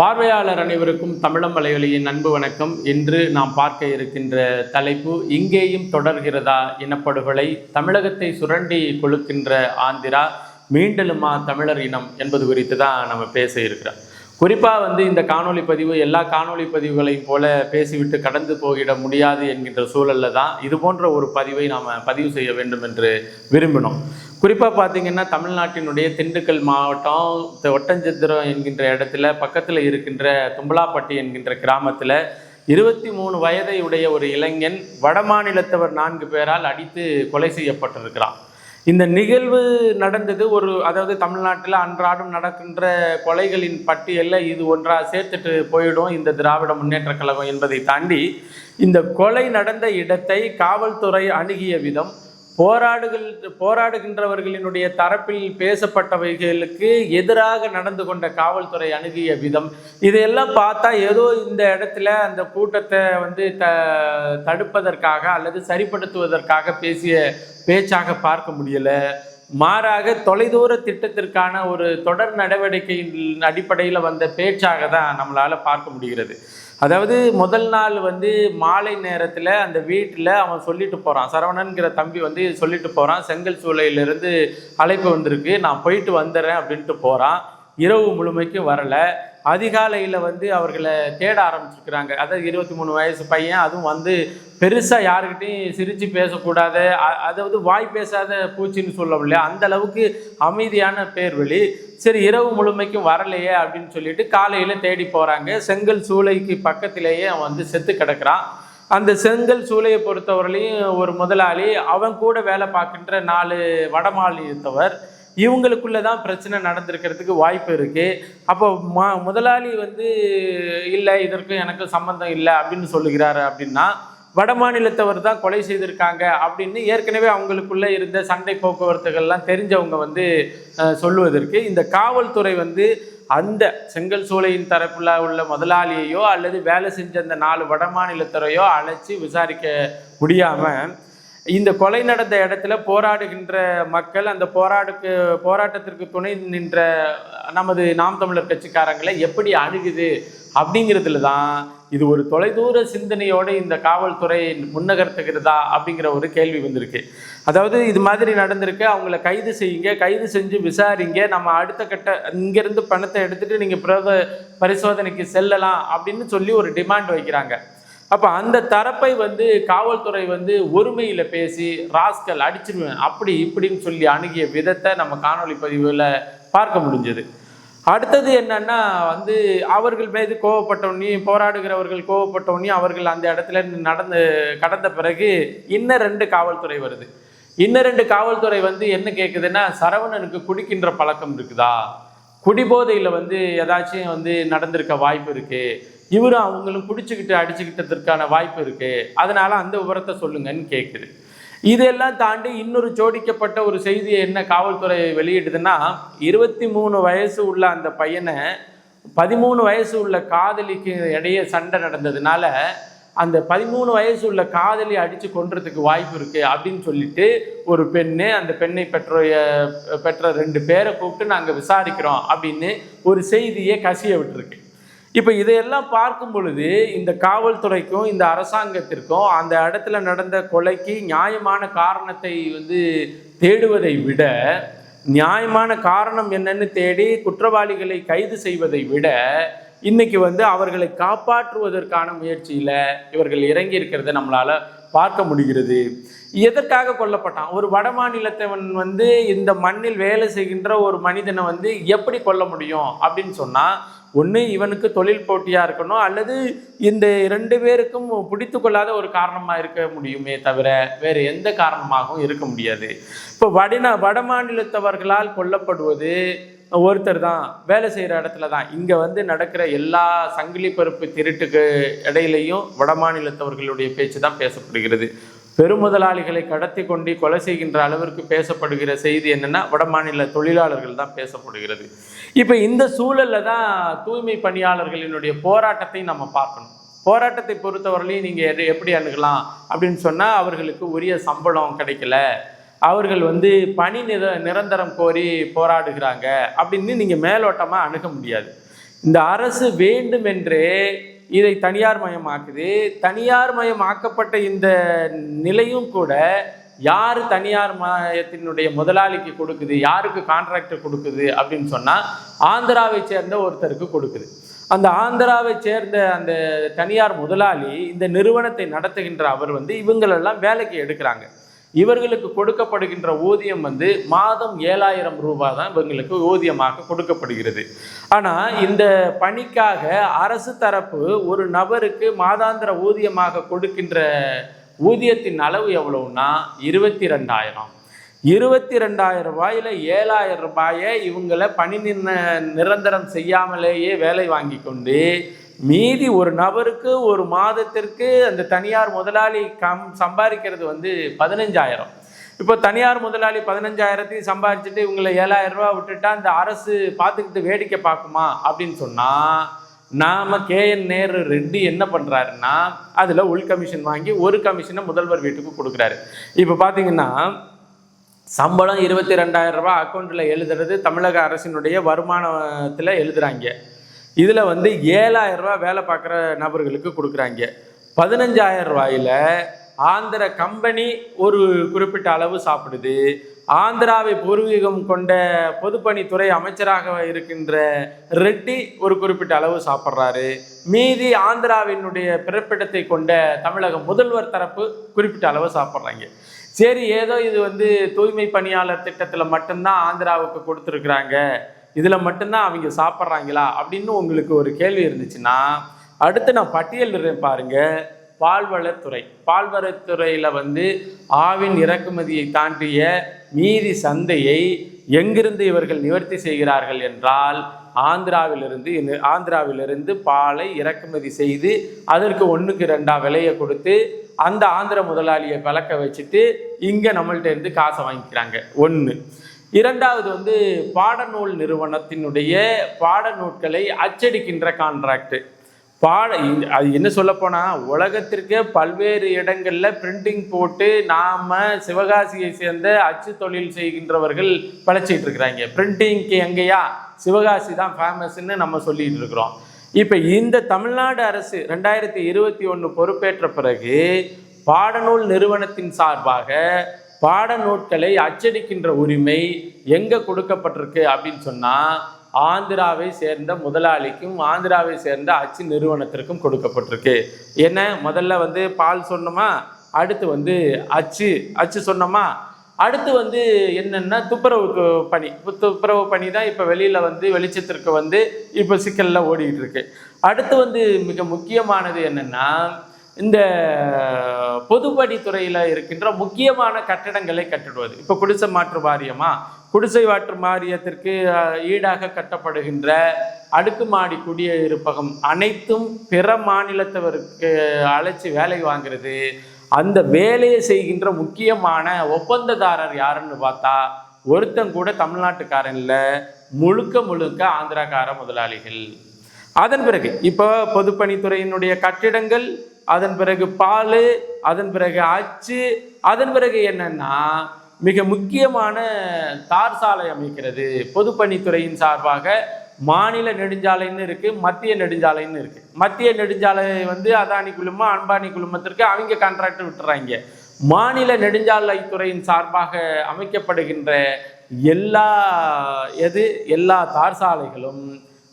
பார்வையாளர் அனைவருக்கும் தமிழம் மலையொலியின் அன்பு வணக்கம். இன்று நாம் பார்க்க இருக்கின்ற தலைப்பு இங்கேயும் தொடர்கிறதா இனப்படுகொலை தமிழகத்தை சுரண்டி கொழுக்கின்ற ஆந்திரா மீண்டலுமா தமிழர் இனம் என்பது குறித்து தான் நம்ம பேச இருக்கிறோம். குறிப்பாக வந்து இந்த காணொலி பதிவு எல்லா காணொலி பதிவுகளையும் போல பேசிவிட்டு கடந்து போகிட முடியாது என்கின்ற சூழலில் தான் இது போன்ற ஒரு பதிவை நாம் பதிவு செய்ய வேண்டும் என்று விரும்பினோம். குறிப்பாக பார்த்தீங்கன்னா தமிழ்நாட்டினுடைய திண்டுக்கல் மாவட்டம் ஒட்டஞ்சத்திரம் என்கின்ற இடத்துல பக்கத்தில் இருக்கின்ற தும்பலாப்பட்டி என்கின்ற கிராமத்தில் இருபத்தி மூணு வயதை உடைய ஒரு இளைஞன் வடமாநிலத்தவர் நான்கு பேரால் அடித்து கொலை செய்யப்பட்டிருக்கிறான். இந்த நிகழ்வு நடந்தது ஒரு அதாவது தமிழ்நாட்டில் அன்றாடம் நடக்கின்ற கொலைகளின் பட்டியலில் இது ஒன்றாக சேர்த்துட்டு போயிடும் இந்த திராவிட முன்னேற்ற கழகம் என்பதை தாண்டி இந்த கொலை நடந்த இடத்தை காவல்துறை அணுகிய விதம் போராடுகள் போராடுகின்றவர்களினுடைய தரப்பில் பேசப்பட்டவைகளுக்கு எதிராக நடந்து கொண்ட காவல்துறை அணுகிய விதம். இதையெல்லாம் பார்த்தா ஏதோ இந்த இடத்துல அந்த கூட்டத்தை வந்து த தடுப்பதற்காக அல்லது சரிப்படுத்துவதற்காக பேசிய பேச்சாக பார்க்க முடியலை. மாறாக தொலைதூர திட்டத்திற்கான ஒரு தொடர் நடவடிக்கையின் அடிப்படையில் வந்த பேச்சாக தான் நம்மளால் பார்க்க முடிகிறது. அதாவது முதல் நாள் வந்து மாலை நேரத்தில் அந்த வீட்டில் அவன் சொல்லிட்டு போகிறான் சரவணன்கிற தம்பி வந்து சொல்லிட்டு போகிறான் செங்கல் சூளையிலிருந்து அழைப்பு வந்திருக்கு. நான் போயிட்டு வந்துடுறேன் அப்படின்ட்டு போகிறான் இரவு முழுமைக்கும் வரலை. அதிகாலையில் வந்து அவர்களை தேட ஆரம்பிச்சிருக்கிறாங்க. அதாவது இருபத்தி மூணு வயசு பையன் அதுவும் வந்து பெருசாக யாருக்கிட்டையும் சிரித்து பேசக்கூடாத. அதாவது வாய் பேசாத பூச்சின்னு சொல்லவில்லை அந்த அளவுக்கு அமைதியான பேர்வழி. சரி இரவு முழுமைக்கும் வரலையே அப்படின்னு சொல்லிட்டு காலையில் தேடி போகிறாங்க செங்கல் சூளைக்கு பக்கத்திலேயே அவன் வந்து செத்து கிடக்குறான். அந்த செங்கல் சூளையை பொறுத்தவரையிலையும் ஒரு முதலாளி அவன் கூட வேலை பார்க்கின்ற நாலு வடமாநிலத்தவர். இவங்களுக்குள்ள தான் பிரச்சனை நடந்திருக்கிறதுக்கு வாய்ப்பு இருக்குது அப்போ மா முதலாளி வந்து இல்லை இதற்கு எனக்கு சம்மந்தம் இல்லை அப்படின்னு சொல்லுகிறாரு அப்படின்னா வடமாநிலத்தவர் தான் கொலை செய்திருக்காங்க அப்படின்னு ஏற்கனவே அவங்களுக்குள்ளே இருந்த சண்டை போக்குவரத்துகள்லாம் தெரிஞ்சவங்க வந்து சொல்லுவதற்கு இந்த காவல்துறை வந்து அந்த செங்கல் சூளையின் தரப்புல உள்ள முதலாளியையோ அல்லது வேலை செஞ்ச அந்த நாலு வடமாநிலத்தரையோ அழைச்சி விசாரிக்க முடியாமல் இந்த கொலை நடந்த இடத்துல போராடுகின்ற மக்கள் அந்த போராடுக்கு போராட்டத்திற்கு துணை நின்ற நமது நாம் தமிழர் கட்சிக்காரங்களை எப்படி அணுகுது அப்படிங்கிறதுல தான் இது ஒரு தொலைதூர சிந்தனையோடு இந்த காவல்துறை முன்னகர்த்துகிறதா அப்படிங்கிற ஒரு கேள்வி வந்திருக்கு. அதாவது இது மாதிரி நடந்திருக்கு அவங்கள கைது செய்யுங்க கைது செஞ்சு விசாரிங்க நம்ம அடுத்த கட்ட இங்கேருந்து பணத்தை எடுத்துகிட்டு நீங்கள் பிரத பரிசோதனைக்கு செல்லலாம் அப்படின்னு சொல்லி ஒரு டிமாண்ட் வைக்கிறாங்க. அப்போ அந்த தரப்பை வந்து காவல்துறை வந்து ஒருமையில் பேசி ராஸ்கல் அடிச்சிருவேன் அப்படி இப்படின்னு சொல்லி அணுகிய விதத்தை நம்ம காணொளி பதிவில் பார்க்க முடிஞ்சது. அடுத்தது என்னன்னா வந்து அவர்கள் மீது கோவப்பட்டோன்னே போராடுகிறவர்கள் கோவப்பட்டோன்னே அவர்கள் அந்த இடத்துல நடந்து கடந்த பிறகு இன்னும் ரெண்டு காவல்துறை வருது. இன்னும் ரெண்டு காவல்துறை வந்து என்ன கேட்குதுன்னா சரவணனுக்கு குடிக்கின்ற பழக்கம் இருக்குதா? குடிபோதையில் வந்து ஏதாச்சும் வந்து நடந்திருக்க வாய்ப்பு இருக்குது இவரும் அவங்களும் பிடிச்சிக்கிட்டு அடிச்சுக்கிட்டதற்கான வாய்ப்பு இருக்கு. அதனால அந்த விவரத்தை சொல்லுங்கன்னு கேட்குது இதெல்லாம் தாண்டி இன்னொரு ஜோடிக்கப்பட்ட ஒரு செய்தியை என்ன காவல்துறை வெளியிடுதுன்னா இருபத்தி மூணு வயசு உள்ள அந்த பையனை பதிமூணு வயசு உள்ள காதலிக்கு இடையே சண்டை நடந்ததுனால அந்த பதிமூணு வயசு உள்ள காதலி அடித்து கொன்றதுக்கு வாய்ப்பு இருக்குது அப்படின்னு சொல்லிட்டு ஒரு பெண்ணு அந்த பெண்ணை பெற்ற பெற்ற ரெண்டு பேரை கூப்பிட்டு நாங்கள் விசாரிக்கிறோம் அப்படின்னு ஒரு செய்தியை கசிய விட்டுருக்கு. இப்போ இதையெல்லாம் பார்க்கும் பொழுது இந்த காவல்துறைக்கும் இந்த அரசாங்கத்திற்கும் அந்த இடத்துல நடந்த கொலைக்கு நியாயமான காரணத்தை வந்து தேடுவதை விட நியாயமான காரணம் என்னன்னு தேடி குற்றவாளிகளை கைது செய்வதை விட இன்னைக்கு வந்து அவர்களை காப்பாற்றுவதற்கான முயற்சியில் இவர்கள் இறங்கி இருக்கிறத நம்மளால பார்க்க முடிகிறது. எதற்காக கொல்லப்பட்டான்? ஒரு வடமாநிலத்தவன் வந்து இந்த மண்ணில் வேலை செய்கின்ற ஒரு மனிதனை வந்து எப்படி கொல்ல முடியும்? அப்படின்னு சொன்னால் ஒன்று இவனுக்கு தொழில் போட்டியாக இருக்கணும் அல்லது இந்த ரெண்டு பேருக்கும் பிடித்து கொள்ளாத ஒரு காரணமாக இருக்க முடியுமே தவிர வேறு எந்த காரணமாகவும் இருக்க முடியாது. இப்போ வடநா வடமாநிலத்தவர்களால் கொல்லப்படுவது ஒருத்தர் தான் வேலை செய்கிற இடத்துல தான். இங்கே வந்து நடக்கிற எல்லா சங்கிலி பருப்பு திருட்டுக்கு இடையிலையும் வடமாநிலத்தவர்களுடைய பேச்சு தான் பேசப்படுகிறது. பெருமுதலாளிகளை கடத்தி கொண்டு கொலை செய்கின்ற அளவிற்கு பேசப்படுகிற செய்தி என்னென்னா வடமாநில தொழிலாளர்கள் தான் பேசப்படுகிறது. இப்போ இந்த சூழலில் தான் தூய்மை பணியாளர்களினுடைய போராட்டத்தை நம்ம பார்க்கணும். போராட்டத்தை பொறுத்தவரையிலையும் நீங்கள் எப்படி அணுகலாம் அப்படின்னு சொன்னால் அவர்களுக்கு உரிய சம்பளம் கிடைக்கல. அவர்கள் வந்து பணி நிர நிரந்தரம் கோரி போராடுகிறாங்க அப்படின்னு நீங்கள் மேலோட்டமாக அணுக முடியாது. இந்த அரசு வேண்டுமென்றே இதை தனியார் மயமாக்குது. தனியார் மயமாக்கப்பட்ட இந்த நிலையும் கூட யார் தனியார் மயத்தினுடைய முதலாளிக்கு கொடுக்குது? யாருக்கு கான்ட்ராக்டர் கொடுக்குது? அப்படின்னு சொன்னால் ஆந்திராவை சேர்ந்த ஒருத்தருக்கு கொடுக்குது. அந்த ஆந்திராவை சேர்ந்த அந்த தனியார் முதலாளி இந்த நிறுவனத்தை நடத்துகின்ற அவர் வந்து இவங்களெல்லாம் வேலைக்கு எடுக்கிறாங்க. இவர்களுக்கு கொடுக்கப்படுகின்ற ஊதியம் வந்து மாதம் ஏழாயிரம் ரூபாய் தான் இவங்களுக்கு ஊதியமாக கொடுக்கப்படுகிறது. ஆனால் இந்த பணிக்காக அரசு தரப்பு ஒரு நபருக்கு மாதாந்திர ஊதியமாக கொடுக்கின்ற ஊதியத்தின் அளவு எவ்வளவுன்னா இருபத்தி ரெண்டாயிரம் இருபத்தி ரெண்டாயிரம் ரூபாயில் ஏழாயிரம் ரூபாயை இவங்களை பணி நின்ன நிரந்தரம் செய்யாமலேயே வேலை வாங்கி கொண்டு மீதி ஒரு நபருக்கு ஒரு மாதத்திற்கு அந்த தனியார் முதலாளி கம் சம்பாதிக்கிறது வந்து பதினஞ்சாயிரம். இப்போ தனியார் முதலாளி பதினஞ்சாயிரத்தையும் சம்பாதிச்சுட்டு இவங்களை ஏழாயிரம் ரூபா விட்டுட்டா இந்த அரசு பார்த்துக்கிட்டு வேடிக்கை பார்க்குமா அப்படின்னு சொன்னால் நாம் கேஎன் நேரு ரெட்டி என்ன பண்ணுறாருன்னா அதில் உள் கமிஷன் வாங்கி ஒரு கமிஷனை முதல்வர் வீட்டுக்கு கொடுக்குறாரு. இப்போ பார்த்தீங்கன்னா சம்பளம் இருபத்தி ரெண்டாயிரம் ரூபாய் அக்கௌண்ட்டில் எழுதுறது தமிழக அரசினுடைய வருமானத்தில் எழுதுறாங்க. இதில் வந்து ஏழாயிரம் ரூபா வேலை பார்க்குற நபர்களுக்கு கொடுக்குறாங்க. பதினஞ்சாயிரம் ரூபாயில் ஆந்திர கம்பெனி ஒரு குறிப்பிட்ட அளவு சாப்பிடுது. ஆந்திராவை பூர்வீகம் கொண்ட பொதுப்பணித்துறை அமைச்சராக இருக்கின்ற ரெட்டி ஒரு குறிப்பிட்ட அளவு சாப்பிட்றாரு. மீதி ஆந்திராவினுடைய பிறப்பிடத்தை கொண்ட தமிழக முதல்வர் தரப்பு குறிப்பிட்ட அளவு சாப்பிட்றாங்க. சரி ஏதோ இது வந்து தூய்மை பணியாளர் திட்டத்தில் மட்டும்தான் ஆந்திராவுக்கு கொடுத்துருக்குறாங்க. இதில் மட்டும்தான் அவங்க சாப்பிட்றாங்களா அப்படின்னு உங்களுக்கு ஒரு கேள்வி இருந்துச்சுன்னா அடுத்து நான் பட்டியல் பாருங்க. பால்வளத்துறை. பால்வளத்துறையில் வந்து ஆவின் இறக்குமதியை தாண்டிய மீதி சந்தையை எங்கிருந்து இவர்கள் நிவர்த்தி செய்கிறார்கள் என்றால் ஆந்திராவிலிருந்து ஆந்திராவிலிருந்து பாலை இறக்குமதி செய்து அதற்கு ஒன்றுக்கு ரெண்டாக விலையை கொடுத்து அந்த ஆந்திர முதலாளியை பழக்க வச்சுட்டு இங்கே நம்மள்ட்ட இருந்து காசை வாங்கிக்கிறாங்க. ஒன்று இரண்டாவது வந்து பாடநூல் நிறுவனத்தினுடைய பாடநூட்களை அச்சடிக்கின்ற கான்ட்ராக்ட் பாட அது என்ன சொல்லப்போனால் உலகத்திற்கே பல்வேறு இடங்களில் பிரிண்டிங் போட்டு நாம் சிவகாசியை சேர்ந்த அச்சு தொழில் செய்கின்றவர்கள் பழச்சிட்டு இருக்கிறாங்க. பிரிண்டிங்க்கு எங்கேயா? சிவகாசி தான் ஃபேமஸ்ன்னு நம்ம சொல்லிட்டு இருக்கிறோம். இப்போ இந்த தமிழ்நாடு அரசு ரெண்டாயிரத்தி இருபத்தி ஒன்று பொறுப்பேற்ற பிறகு பாடநூல் நிறுவனத்தின் சார்பாக பாடநூட்களை அச்சடிக்கின்ற உரிமை எங்கே கொடுக்கப்பட்டிருக்கு அப்படின்னு சொன்னால் ஆந்திராவை சேர்ந்த முதலாளிக்கும் ஆந்திராவை சேர்ந்த அச்சு நிறுவனத்திற்கும் கொடுக்கப்பட்டிருக்கு. என்ன? முதல்ல வந்து பால் சொன்னோமா? அடுத்து வந்து அச்சு. அச்சு சொன்னோமா? அடுத்து வந்து என்னென்னா துப்புரவு பணி. துப்புரவு பணி தான் இப்போ வெளியில் வந்து வெளிச்சத்திற்கு வந்து இப்போ சிக்கலில் ஓடிக்கிட்டு இருக்கு. அடுத்து வந்து மிக முக்கியமானது என்னென்னா இந்த பொதுப்பணித்துறையில் இருக்கின்ற முக்கியமான கட்டடங்களை கட்டிடுவது. இப்போ குடிசை மாற்று வாரியமா? குடிசை மாற்று வாரியத்திற்கு ஈடாக கட்டப்படுகின்ற அடுக்குமாடி குடியிருப்பகம் அனைத்தும் பிற மாநிலத்தவருக்கு அழைச்சி வேலை வாங்கிறது. அந்த வேலையை செய்கின்ற முக்கியமான ஒப்பந்ததாரர் யாருன்னு பார்த்தா ஒருத்தங்கூட தமிழ்நாட்டுக்காரன் இல்லை. முழுக்க முழுக்க ஆந்திராக்கார முதலாளிகள். அதன் பிறகு இப்போ பொதுப்பணித்துறையினுடைய கட்டிடங்கள் அதன் பிறகு பால் அதன் பிறகு அச்சு அதன் பிறகு என்னன்னா மிக முக்கியமான தார் சாலை அமைக்கிறது. பொதுப்பணித்துறையின் சார்பாக மாநில நெடுஞ்சாலைன்னு இருக்குது மத்திய நெடுஞ்சாலைன்னு இருக்குது மத்திய நெடுஞ்சாலை வந்து அதானி குழுமம் அன்பானி குழுமத்திற்கு அவங்க கான்ட்ராக்ட் விட்டுறாங்க. மாநில நெடுஞ்சாலை துறையின் சார்பாக அமைக்கப்படுகின்ற எல்லா எது எல்லா தார் சாலைகளும்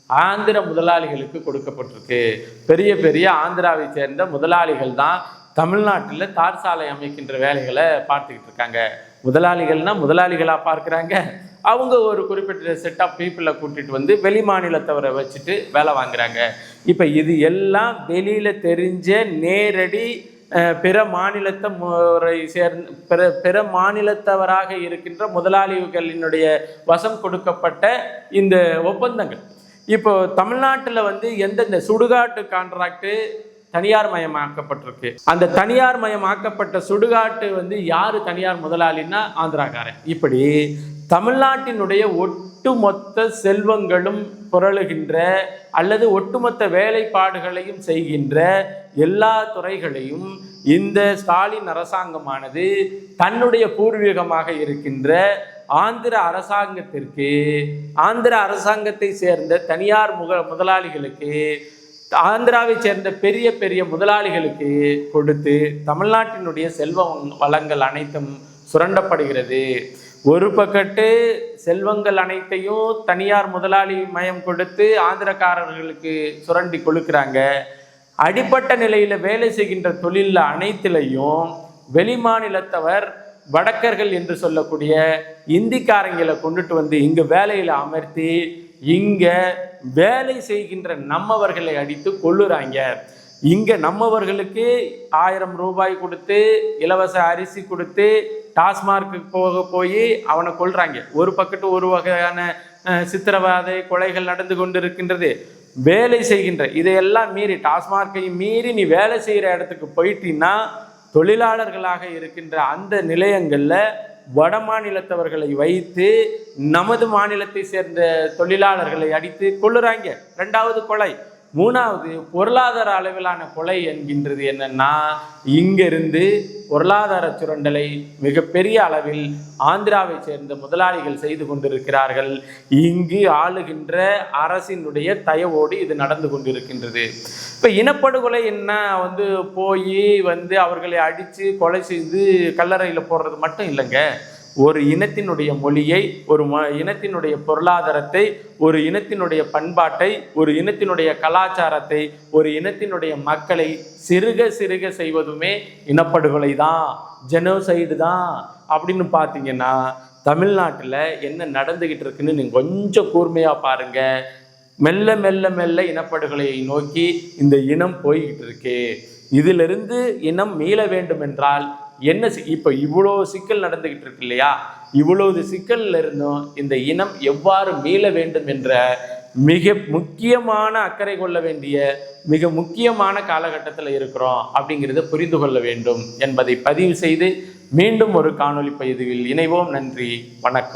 ஆந்திர முதலாளிகளுக்கு கொடுக்கப்பட்டிருக்கு. பெரிய பெரிய ஆந்திராவை சேர்ந்த முதலாளிகள் தான் தமிழ்நாட்டில் தார் சாலை அமைக்கின்ற வேலைகளை பார்த்துக்கிட்டு இருக்காங்க. முதலாளிகள்னா முதலாளிகளாக பார்க்குறாங்க. அவங்க ஒரு குறிப்பிட்ட செட் ஆஃப் பீப்புளை கூட்டிகிட்டு வந்து வெளி மாநிலத்தவரை வச்சுட்டு வேலை வாங்குறாங்க. இப்போ இது எல்லாம் வெளியில் தெரிஞ்ச நேரடி பிற மாநிலத்தை முறை சேர்ந்த பிற பிற மாநிலத்தவராக இருக்கின்ற முதலாளிகளினுடைய வசம் கொடுக்கப்பட்ட இந்த ஒப்பந்தங்கள். இப்போ தமிழ்நாட்டில் வந்து எந்தெந்த சுடுகாட்டு கான்ட்ராக்டு தனியார் மயமாக்கப்பட்டிருக்கு? அந்த தனியார் மயமாக்கப்பட்ட சுடுகாட்டு வந்து யார் தனியார் முதலாளின்னா ஆந்திராக்காரன். இப்படி தமிழ்நாட்டினுடைய ஒட்டுமொத்த செல்வங்களும் புரளுகின்ற அல்லது ஒட்டுமொத்த வேலைப்பாடுகளையும் செய்கின்ற எல்லா துறைகளையும் இந்த ஸ்டாலின் அரசாங்கமானது தன்னுடைய பூர்வீகமாக இருக்கின்ற ஆந்திர அரசாங்கத்திற்கு ஆந்திர அரசாங்கத்தை சேர்ந்த தனியார் முக முதலாளிகளுக்கு ஆந்திராவை சேர்ந்த பெரிய பெரிய முதலாளிகளுக்கு கொடுத்து தமிழ்நாட்டினுடைய செல்வ வளங்கள் அனைத்தும் சுரண்டப்படுகிறது. ஒரு பக்கத்து செல்வங்கள் அனைத்தையும் தனியார் முதலாளி மயம் கொடுத்து ஆந்திரக்காரர்களுக்கு சுரண்டி கொடுக்குறாங்க. அடிப்பட்ட நிலையில் வேலை செய்கின்ற தொழிலில் அனைத்திலையும் வெளிமாநிலத்தவர் வடக்கர்கள் என்று சொல்லக்கூடிய இந்திக்காரங்களை கொண்டுட்டு வந்து இங்கே வேலையில் அமர்த்தி இங்கே வேலை செய்கின்ற நம்மவர்களை அடித்து கொள்ளுறாங்க இங்கே நம்மவர்களுக்கு ஆயிரம் ரூபாய் கொடுத்து இலவச அரிசி கொடுத்து டாஸ்மார்க்கு போக போய் அவனை கொள்றாங்க ஒரு பக்கத்து ஒரு வகையான சித்திரவாதை கொலைகள் நடந்து கொண்டு இருக்கின்றது வேலை செய்கின்ற இதையெல்லாம் மீறி டாஸ்மார்க்கையும் மீறி நீ வேலை செய்கிற இடத்துக்கு போயிட்டீன்னா தொழிலாளர்களாக இருக்கின்ற அந்த நிலையங்களில் வட மாநிலத்தவர்களை வைத்து நமது மாநிலத்தை சேர்ந்த தொழிலாளர்களை அடித்து கொள்ளுறாங்க ரெண்டாவது கொலை. மூணாவது பொருளாதார அளவிலான கொலை என்கின்றது என்னன்னா இங்கிருந்து பொருளாதார சுரண்டலை மிகப்பெரிய அளவில் ஆந்திராவை சேர்ந்த முதலாளிகள் செய்து கொண்டிருக்கிறார்கள். இங்கு ஆளுகின்ற அரசினுடைய தயவோடு இது நடந்து கொண்டிருக்கின்றது. இப்போ இனப்படுகொலை என்ன? வந்து போய் வந்து அவர்களை அடித்து கொலை செய்து கல்லறையில் போடுறது மட்டும் இல்லைங்க. ஒரு இனத்தினுடைய மொழியை ஒரு ம இனத்தினுடைய பொருளாதாரத்தை ஒரு இனத்தினுடைய பண்பாட்டை ஒரு இனத்தினுடைய கலாச்சாரத்தை ஒரு இனத்தினுடைய மக்களை சிறுக சிறுக செய்வதுமே இனப்படுகொலை தான் ஜெனோசைடு தான். அப்படின்னு பார்த்தீங்கன்னா தமிழ்நாட்டில் என்ன நடந்துக்கிட்டு இருக்குன்னு நீங்கள் கொஞ்சம் கூர்மையாக பாருங்க. மெல்ல மெல்ல மெல்ல இனப்படுகொலையை நோக்கி இந்த இனம் போய்கிட்டு இருக்கு. இதிலிருந்து இனம் மீள வேண்டும் என்றால் என்ன இப்போ இவ்வளோ சிக்கல் நடந்துகிட்டு இருக்கு இல்லையா இவ்வளவு சிக்கலில் இருந்தும் இந்த இனம் எவ்வாறு மீள வேண்டும் என்ற மிக முக்கியமான அக்கறை கொள்ள வேண்டிய மிக முக்கியமான காலகட்டத்தில் இருக்கிறோம் அப்படிங்கிறத புரிந்து கொள்ள வேண்டும் என்பதை பதிவு செய்து மீண்டும் ஒரு காணொளி பதிவில் இணைவோம். நன்றி. வணக்கம்.